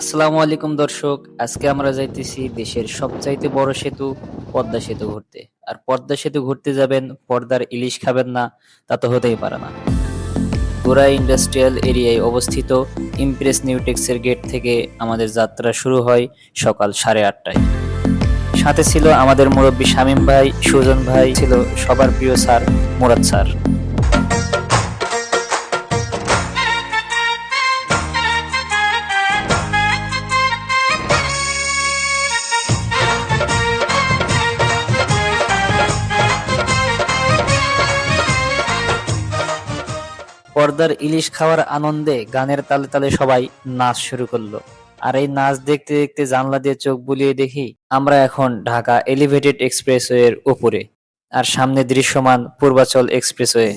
আসসালামু আলাইকুম দর্শক, আজকে আমরা যাইতেছি দেশের সবচাইতে বড় সেতু, পদ্মা সেতু ঘুরতে। আর পদ্মা সেতু ঘুরতে যাবেন, পর্দার ইলিশ খাবেন না, তা তো হতেই পারে না। গোড়া ইন্ডাস্ট্রিয়াল এরিয়ায় অবস্থিত ইমপ্রেস নিউটেক্সের গেট থেকে আমাদের যাত্রা শুরু হয় সকাল সাড়ে আটটায়। সাথে ছিল আমাদের মুরব্বী শামীম ভাই, সুজন ভাই, ছিল সবার প্রিয় স্যার, মুরাদ স্যার। পর্দার ইলিশ খাওয়ার আনন্দে গানের তালে তালে সবাই নাচ শুরু করল। আর এই নাচ দেখতে দেখতে জানলা দিয়ে চোখ বুলিয়ে দেখি, আমরা এখন ঢাকা এলিভেটেড এক্সপ্রেসওয়ের উপরে আর সামনে দৃশ্যমান পূর্বাচল এক্সপ্রেসওয়ে।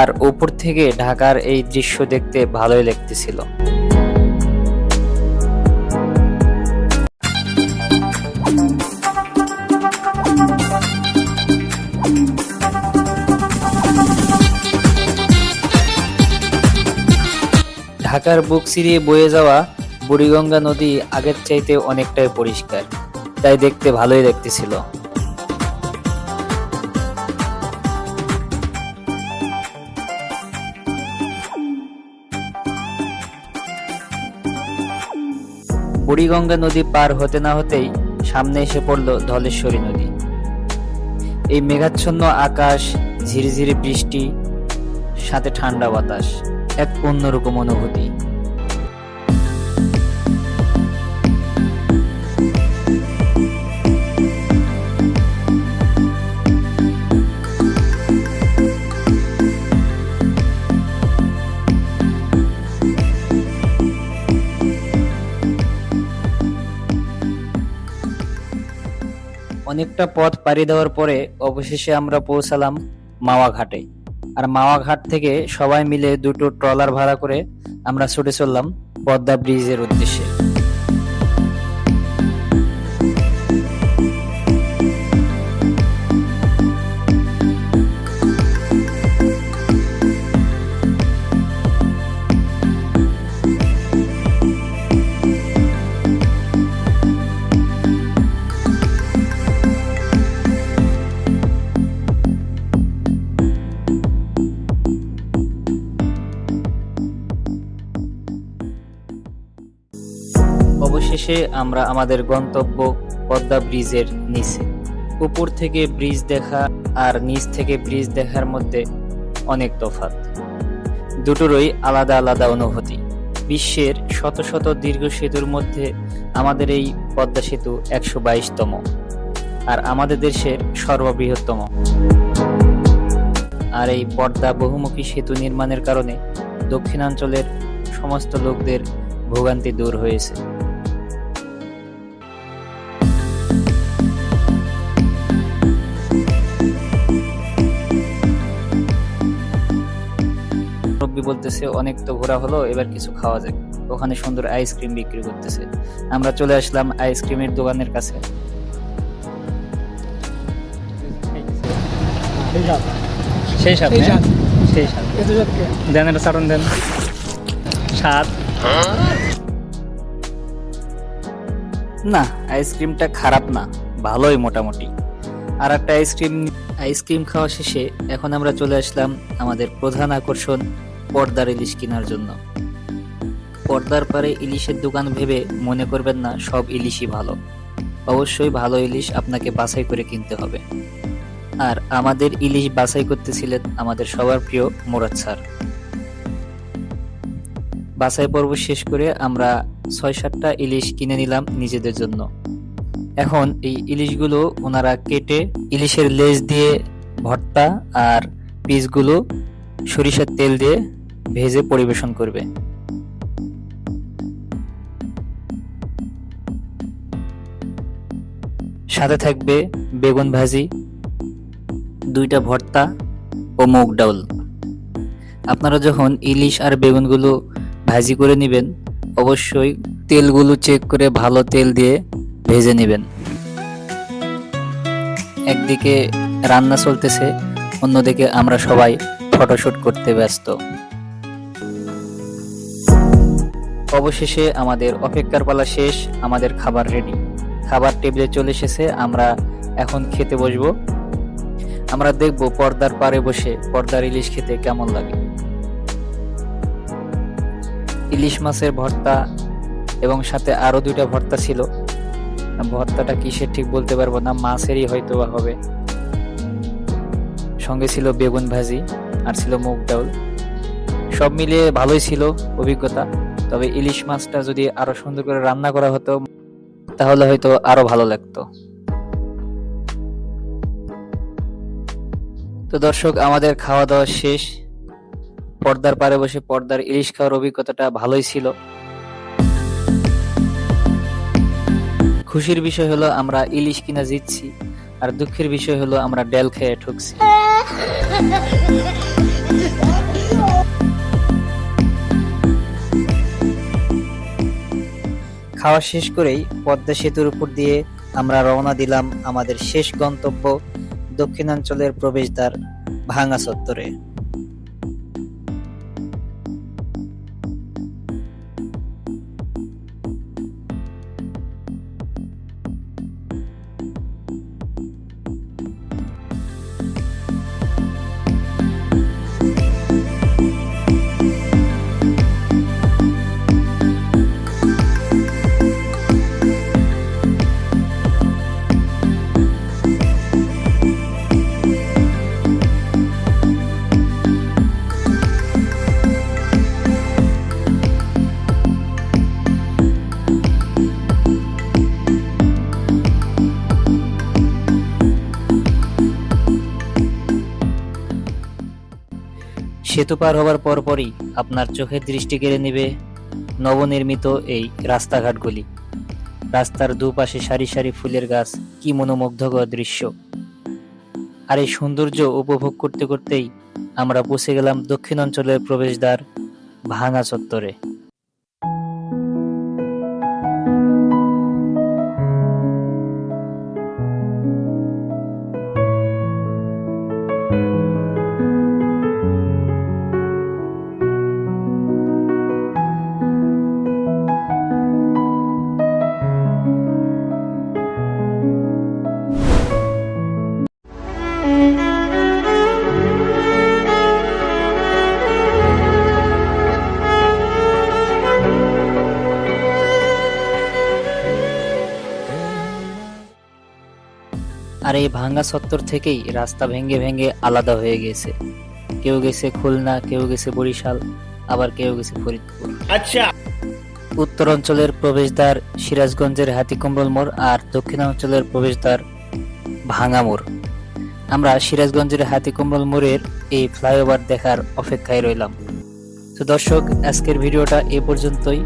আর উপর থেকে ঢাকার এই দৃশ্য দেখতে ভালোই লাগতেছিল। ঢাকার বুক চিরিয়ে বয়ে যাওয়া বুড়িগঙ্গা নদী আগের চাইতে অনেকটাই পরিষ্কার, তাই দেখতে ভালোই দেখতেছিল। বুড়িগঙ্গা নদী পার হতে না হতেই সামনে এসে পড়ল ধলেশ্বরী নদী। এই মেঘাচ্ছন্ন আকাশ, ঝিরিঝিরি বৃষ্টি, সাথে ঠান্ডা বাতাস। এক অন্যরকম অনুভূতি। অনেকটা পথ পাড়ি দেওয়ার পরে অবশেষে আমরা পৌঁছালাম মাওয়া ঘাটে। আর মাওয়া ঘাট থেকে সবাই মিলে দুটো ট্রলার ভাড়া করে আমরা ছুটে চললাম পদ্মা ব্রিজের উদ্দেশ্যে। অবশেষে আমরা আমাদের গন্তব্য পদ্মা ব্রিজের নিচে। উপর থেকে ব্রিজ দেখা আর নিচ থেকে ব্রিজ দেখার মধ্যে অনেক তফাৎ। দুটোরই আলাদা আলাদা অনুভূতি। বিশ্বের শত শত দীর্ঘ সেতুর মধ্যে আমাদের এই পদ্মা সেতু একশো বাইশতম। আর আমাদের দেশের সর্ববৃহত্তম। আর এই পদ্মা বহুমুখী সেতু নির্মাণের কারণে দক্ষিণাঞ্চলের সমস্ত লোকদের ভোগান্তি দূর হয়েছে। মুরব্বী বলতেছে অনেক তো ঘোরা হলো এবার কিছু খাওয়া যাক। ওখানে সুন্দর আইসক্রিম বিক্রি করতেছে। আমরা চলে আসলাম আইসক্রিমের দোকানের কাছে। সেই সাথে সেই সাথে দেন এটা চাটন দেন। স্বাদ। না আইসক্রিমটা খারাপ না ভালোই মোটামুটি। আর একটা আইসক্রিম আইসক্রিম খাওয়া শেষে এখন আমরা চলে আসলাম আমাদের প্রধান আকর্ষণ পর্দার ইলিশ কেনার জন্য। পর্দার পারে ইলিশের দোকান ভেবে মনে করবেন না, সব ইলিশই ভালো। অবশ্যই ভালো ইলিশ আপনাকে বাছাই করে কিনতে হবে। আর আমাদের ইলিশ বাছাই করতেছিলেন আমাদের সবার প্রিয় মোরাদ স্যার। বাছাই পর্ব শেষ করে আমরা ছয় সাতটা ইলিশ কিনে নিলাম নিজেদের জন্য। এখন এই ইলিশগুলো ওনারা কেটে ইলিশের লেজ দিয়ে ভর্তা আর পিসগুলো সরিষার তেল দিয়ে ভেজে পরিবেশন করবে। সাথে থাকবে বেগুন ভাজি, দুইটা ভর্তা ও মুগ ডাউল আপনারা যখন ইলিশ আর বেগুনগুলো ভাজি করে নেবেন, অবশ্যই তেলগুলো চেক করে ভালো তেল দিয়ে ভেজে নেবেন। একদিকে রান্না চলতেছে, অন্যদিকে আমরা সবাই ফটোশুট করতে ব্যস্ত। অবশেষে আমাদের অপেক্ষার পালা শেষ, আমাদের খাবার রেডি খাবার টেবিলে চলে এসেছে, আমরা এখন খেতে বসবো। আমরা দেখব পর্দার পারে বসে পর্দার ইলিশ খেতে কেমন লাগে। ইলিশ মাছের ভর্তা এবং সাথে আরও দুইটা ভর্তা ছিল। ভর্তাটা কিসের ঠিক বলতে পারব না, মাছেরই হয়তো বা হবে। সঙ্গে ছিল বেগুন ভাজি আর ছিল মুগ ডাউল সব মিলিয়ে ভালোই ছিল অভিজ্ঞতা। তবে ইলিশ মাছটা যদি আরও সুন্দর করে রান্না করা হতো, তাহলে হয়তো আরও ভালো লাগতো। তো দর্শক, আমাদের খাওয়া দাওয়া শেষ। পর্দার পারে বসে পর্দার ইলিশ খাওয়ার অভিজ্ঞতাটা ভালোই ছিল। খুশির বিষয় হলো আমরা ইলিশ কিনা জিতছি, আর দুঃখের বিষয় হলো আমরা ডেল খেয়ে ঠুকছি। খাওয়া শেষ করেই পদ্মা সেতুর উপর দিয়ে আমরা রওনা দিলাম আমাদের শেষ গন্তব্য দক্ষিণাঞ্চলের প্রবেশদ্বার ভাঙা চত্বরে সেতু পার হবার পরপরই আপনার চোখের দৃষ্টি কেড়ে নেবে নবনির্মিত এই রাস্তাঘাটগুলি। রাস্তার দুপাশে সারি সারি ফুলের গাছ, কি মনোমুগ্ধকর দৃশ্য। আর এই সৌন্দর্য উপভোগ করতে করতেই আমরা পৌঁছে গেলাম দক্ষিণাঞ্চলের প্রবেশদ্বার ভাঙা চত্বরে। আর এই ভাঙ্গা সত্তর থেকেই রাস্তা ভেঙে ভেঙে আলাদা হয়ে গেছে। কেউ গেছে খুলনা কেউ গেছে বরিশাল আবার কেউ গেছে ফরিদপুর। আচ্ছা। উত্তর অঞ্চলের প্রবেশদ্বার সিরাজগঞ্জের হাতিকম্বল মোড় আর দক্ষিণাঞ্চলের প্রবেশদ্বার ভাঙা মোড়। আমরা সিরাজগঞ্জের হাতিকম্বল মোড়ের এই ফ্লাইওভার দেখার অপেক্ষায় রইলাম। তো দর্শক আজকের ভিডিওটা এ পর্যন্তই।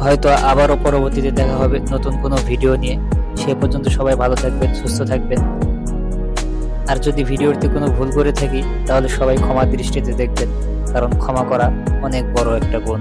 হয়তো আবারও পরবর্তীতে দেখা হবে নতুন কোনো ভিডিও নিয়ে। সে পর্যন্ত সবাই ভালো থাকবেন সুস্থ থাকবেন আর যদি ভিডিওতে কোনো ভুল করে থাকি, তাহলে সবাই ক্ষমা দৃষ্টিতে দেখবেন, কারণ ক্ষমা করা অনেক বড় একটা গুণ।